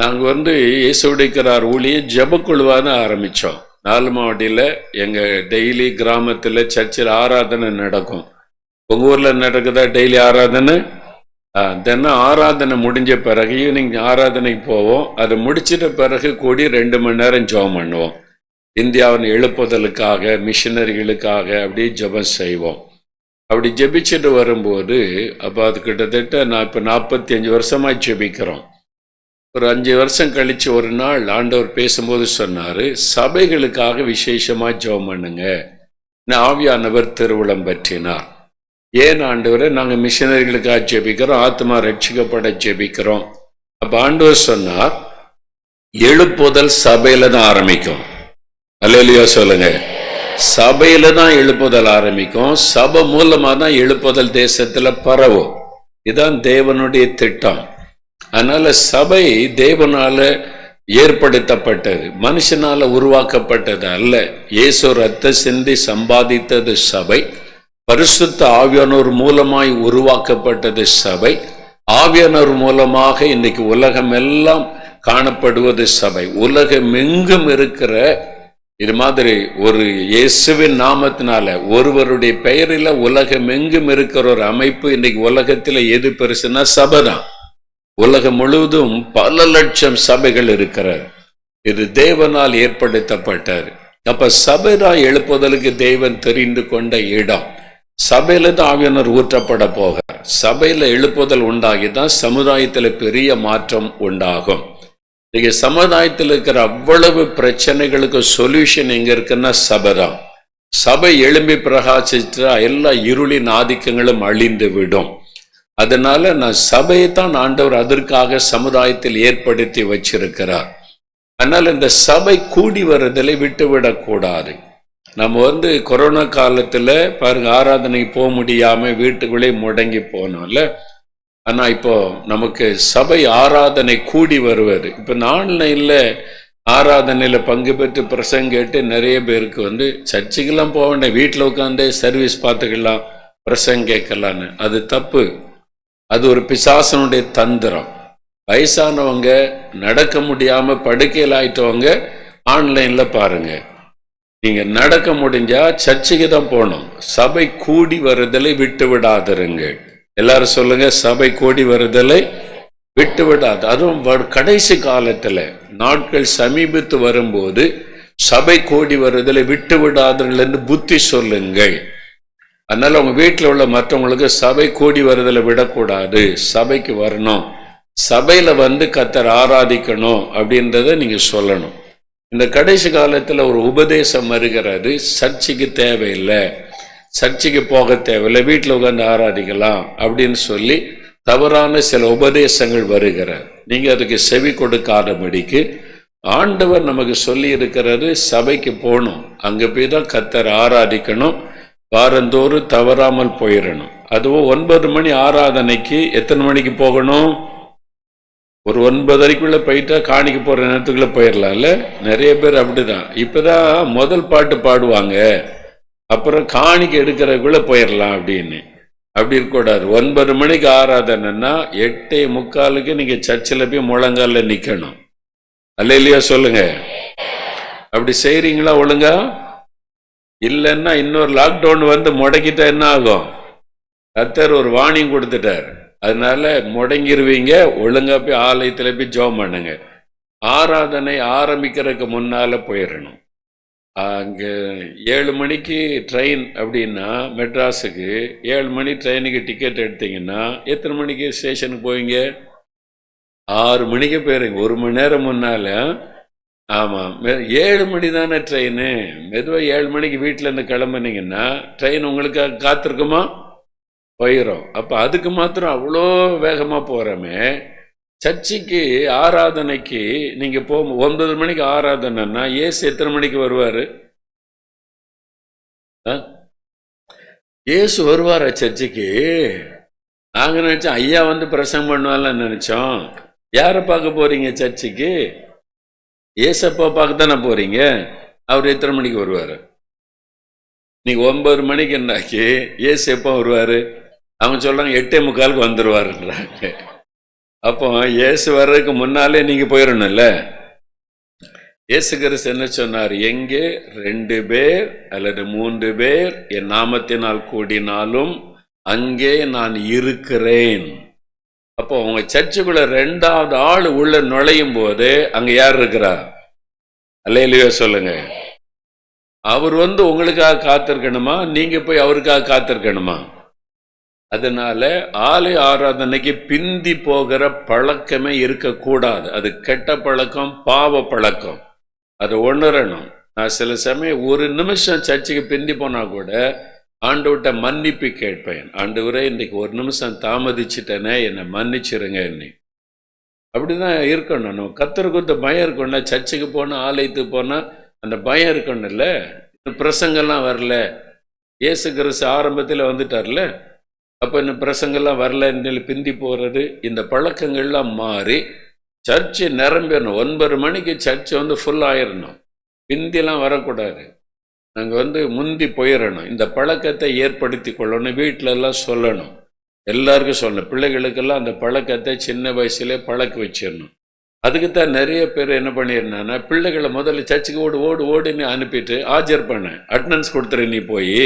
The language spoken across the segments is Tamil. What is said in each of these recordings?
நாங்கள் வந்து இயேசுடைக்கிறார் ஊழிய ஜபக்குழுவான ஆரம்பித்தோம் நாலு மாவட்டியில் எங்கள் டெய்லி கிராமத்தில் சர்ச்சில் ஆராதனை நடக்கும். உங்கள் ஊரில் நடக்குதா டெய்லி ஆராதனை? ஆ, தினம் ஆராதனை முடிஞ்ச பிறகு ஈவினிங் ஆராதனைக்கு போவோம். அதை முடிச்சிட்ட பிறகு கூடி ரெண்டு மணி நேரம் ஜெபம் பண்ணுவோம். இந்தியாவின் எழுப்புதலுக்காக மிஷினரிகளுக்காக அப்படி ஜெபம் செய்வோம். அப்படி ஜெபிச்சுட்டு வரும்போது அப்போ அது கிட்டத்தட்ட நான் இப்போ நாற்பத்தி அஞ்சு வருஷமாக ஜெபிக்கிறோம். ஒரு அஞ்சு வருஷம் கழித்து ஒரு நாள் ஆண்டவர் பேசும்போது சொன்னார் சபைகளுக்காக விசேஷமாக ஜெபம் பண்ணுங்க. ஆவியானவர் திருவிழம் பற்றினார். ஏன் ஆண்டவரை நாங்கள் மிஷினரிகளுக்காக ஜெபிக்கிறோம் ஆத்மா ரட்சிக்கப்பட ஜெபிக்கிறோம். அப்போ ஆண்டவர் சொன்னார் எழுப்புதல் சபையில் தான் ஆரம்பிக்கும். அல்லையா சொல்லுங்க. சபையில் தான் எழுப்புதல் ஆரம்பிக்கும். சபை மூலமாக தான் எழுப்புதல் தேசத்தில் பரவும். இதுதான் தேவனுடைய திட்டம். அதனால சபை தேவனால ஏற்படுத்தப்பட்டது மனுஷனால உருவாக்கப்பட்டது அல்ல. இயேசு ரத்த சிந்தி சம்பாதித்தது சபை பரிசுத்த ஆவியானோர் மூலமாய் உருவாக்கப்பட்டது சபை ஆவியானோர் மூலமாக இன்னைக்கு உலகம் எல்லாம் காணப்படுவது சபை. உலகம் எங்கும் இருக்கிற இது மாதிரி ஒரு இயேசுவின் நாமத்தினால ஒருவருடைய பெயரில் உலகம் எங்கும் இருக்கிற ஒரு அமைப்பு இன்னைக்கு உலகத்தில் எது பெருசுன்னா சபை தான் உலகம் முழுவதும் பல லட்சம் சபைகள் இருக்கிறது இது தேவனால் ஏற்படுத்தப்பட்டது அப்ப சபை எழுப்புதலுக்கு தேவன் தெரிந்து கொண்ட இடம். சபையில தான் ஆவியனர் ஊற்றப்பட போக. சபையில எழுப்புதல் உண்டாகி தான் சமுதாயத்தில் பெரிய மாற்றம் உண்டாகும். இன்னைக்கு சமுதாயத்தில் இருக்கிற அவ்வளவு பிரச்சனைகளுக்கு சொல்யூஷன் எங்க இருக்குன்னா சபைதான். சபை எழும்பி பிரகாசிச்சா எல்லா இருளின் ஆதிக்கங்களும் அழிந்து விடும். அதனால நான் சபையை தான் ஆண்டவர் அதற்காக சமுதாயத்தில் ஏற்படுத்தி வச்சிருக்கிறார். அதனால் இந்த சபை கூடி வருதலை விட்டுவிடக்கூடாது நம்ம வந்து கொரோனா காலத்தில் பாருங்க ஆராதனைக்கு போக முடியாமல் வீட்டுக்குள்ளே முடங்கி போனோம்ல. ஆனால் இப்போ நமக்கு சபை ஆராதனை கூடி வருவது. இப்ப ஆன்லைனில் ஆராதனையில் பங்கு பெற்று பிரசங்க கேட்டு நிறைய பேருக்கு வந்து சர்ச்சுக்கெல்லாம் போக வேண்டாம் வீட்டில் உட்காந்து சர்வீஸ் பார்த்துக்கலாம் பிரசங்க கேட்கலான்னு. அது தப்பு. அது ஒரு பிசாசனுடைய தந்திரம். வயசானவங்க நடக்க முடியாமல் படுக்கையில் ஆயிட்டவங்க ஆன்லைனில் பாருங்கள் நீங்கள் நடக்க முடிஞ்சால் சர்ச்சுக்கு தான் போகணும். சபை கூடி வருதலை விட்டு விடாதருங்க. எல்லாரும் சொல்லுங்கள் சபை கூடி வருதலை விட்டு விடாது. அதுவும் வ- கடைசி காலத்தில். நாட்கள் சமீபித்து வரும்போது சபை கோடி வருதலை விட்டு விடாதீர்கள் என்று புத்தி சொல்லுங்கள். அதனால உங்க வீட்டில் உள்ள மற்றவங்களுக்கு சபை கூடி வருதலை விடக்கூடாது. சபைக்கு வரணும். சபையில வந்து கத்தர் ஆராதிக்கணும் அப்படின்றத நீங்க சொல்லணும். இந்த கடைசி காலத்துல ஒரு உபதேசம் வருகிறது. சர்ச்சுக்கு தேவையில்லை. சர்ச்சுக்கு போக தேவையில்லை. வீட்டில் உட்காந்து ஆராதிக்கலாம் அப்படின்னு சொல்லி தவறான சில உபதேசங்கள் வருகிறது. நீங்க அதுக்கு செவி கொடுக்காதபடிக்கு ஆண்டவர் நமக்கு சொல்லி இருக்கிறது சபைக்கு போகணும். அங்கே போய் தான் கத்தர் ஆராதிக்கணும். வாரந்தோறும் தவறாமல் போயிடணும் அதுவும் ஒன்பது மணி ஆராதனைக்கு எத்தனை மணிக்கு போகணும்? ஒரு ஒன்பதரைக்குள்ளே போயிட்டா காணிக்க போகிற நேரத்துக்குள்ளே போயிடலாம்ல நிறைய பேர் அப்படிதான். இப்பதான் முதல் பாட்டு பாடுவாங்க. அப்புறம் காணிக்க எடுக்கிறதுக்குள்ளே போயிடலாம் அப்படின்னு. அப்படி இருக்கக்கூடாது. ஒன்பது மணிக்கு ஆராதனைன்னா எட்டே முக்காலுக்கு நீங்கள் சர்ச்சில் போய் முழங்கால நிற்கணும் அல்ல இல்லையா சொல்லுங்கள் அப்படி செய்கிறீங்களா ஒழுங்கா? இல்லைன்னா இன்னொரு லாக்டவுன் வந்து முடக்கிட்டா என்ன ஆகும்? கத்தர் ஒரு வார்னிங் கொடுத்துட்டார். அதனால முடங்கிருவீங்க ஒழுங்கா போய் ஆலயத்தில் போய் ஜெபம் பண்ணுங்க. ஆராதனை ஆரம்பிக்கிறதுக்கு முன்னால் போயிடணும். அங்கே ஏழு மணிக்கு ட்ரெயின் அப்படின்னா மெட்ராஸுக்கு ஏழு மணி ட்ரெயினுக்கு டிக்கெட் எடுத்தீங்கன்னா எத்தனை மணிக்கு ஸ்டேஷனுக்கு போவீங்க? ஆறு மணிக்கு போயிருங்க. ஒரு மணி நேரம் முன்னால் ஆமாம் மெ- ஏழு மணி தானே ட்ரெயின்? மெதுவாக ஏழு மணிக்கு வீட்டில் இருந்து கிளம்புனீங்கன்னா ட்ரெயின் உங்களுக்கு காத்திருக்குமா? போயிடும் அப்போ அதுக்கு மாத்திரம் அவ்வளோ வேகமாக போகிறோமே சர்ச்சுக்கு ஆராதனைக்கு நீங்கள் போ ஒன்பது மணிக்கு ஆராதனைன்னா ஏசு எத்தனை மணிக்கு வருவார்? ஏசு வருவாரா சர்ச்சுக்கு? நாங்கள் நினச்சோம் ஐயா வந்து பிரசங்கம் பண்ணுவாங்கன்னு நினச்சோம். யாரை பார்க்க போகிறீங்க சர்ச்சுக்கு? ஏசப்பா பார்க்க தானே போகிறீங்க அவர் எத்தனை மணிக்கு வருவார்? நீங்கள் ஒன்பது மணிக்கு என்னாக்கி? ஏசு எப்போ வருவார். அவங்க சொல்கிறாங்க எட்டே முக்காலுக்கு வந்துடுவாருன்றாங்க அப்போ இயேசு வர்றதுக்கு முன்னாலே நீங்கள் போயிடணும்ல இயேசு கிறிஸ்து என்ன சொன்னார்? எங்கே ரெண்டு பேர் அல்லது மூன்று பேர் என் நாமத்தினால் கூடினாலும் அங்கே நான் இருக்கிறேன். அப்போ உங்க சர்ச்சுக்குள்ள ரெண்டாவது ஆள் உள்ள நுழையும் போது அங்க யார் இருக்கிறா? அல்லையிலையோ சொல்லுங்க. அவர் வந்து உங்களுக்காக காத்திருக்கணுமா? நீங்க போய் அவருக்காக காத்திருக்கணுமா? அதனால ஆலய ஆராதனைக்கு பிந்தி போகிற பழக்கமே இருக்கக்கூடாது. அது கெட்ட பழக்கம் பாவ பழக்கம். அதை உணரணும் நான் சில சமயம் ஒரு நிமிஷம் சர்ச்சுக்கு பிந்தி போனா கூட ஆண்டவர்கிட்ட மன்னிப்பு கேட்பேன். ஆண்டவரே இன்றைக்கு ஒரு நிமிஷம் தாமதிச்சிட்டேனே என்னை மன்னிச்சிருங்க என்னை. அப்படிதான் இருக்கணும். நம்ம கத்தருக்கு இந்த பயம் இருக்கணும்னா சர்ச்சுக்கு போனால் ஆலயத்துக்கு போனால் அந்த பயம் இருக்கணும்ல. இந்த பிரசங்கெல்லாம் வரல. இயேசு கிறிஸ்து ஆரம்பத்தில் வந்துட்டார்ல. அப்போ இந்த பிரசங்கெல்லாம் வரல பிந்தி போகிறது இந்த பழக்கங்கள்லாம் மாறி சர்ச்சு நிரம்பிடணும். ஒன்பது மணிக்கு சர்ச்சு வந்து ஃபுல் ஆயிடணும். பிந்திலாம் வரக்கூடாது. நாங்கள் வந்து முந்தி போயிடணும் இந்த பழக்கத்தை ஏற்படுத்தி கொள்ளணும். வீட்டிலலாம் சொல்லணும். எல்லாருக்கும் சொல்லணும். பிள்ளைகளுக்கெல்லாம் அந்த பழக்கத்தை சின்ன வயசுலேயே பழக்க வச்சிடணும். அதுக்கு தான் நிறைய பேர் என்ன பண்ணியிருந்தாங்கன்னா பிள்ளைகளை முதல்ல சர்ச்சுக்கு ஓடு ஓடு ஓடுன்னு அனுப்பிட்டு ஆஜர் பண்ணேன் அட்டனன்ஸ் கொடுத்துரு நீ போய்.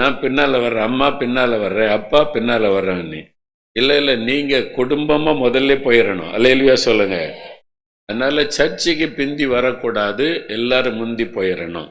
நான் பின்னால் வர்றேன். அம்மா பின்னால் வர்றேன். அப்பா பின்னால் வர்றேன் நீ. இல்லை இல்லை நீங்கள் குடும்பமாக முதல்ல போயிடணும் அல்லையிலையா சொல்லுங்கள் அதனால் சர்ச்சுக்கு பிந்தி வரக்கூடாது. எல்லாரும் முந்தி போயிடணும்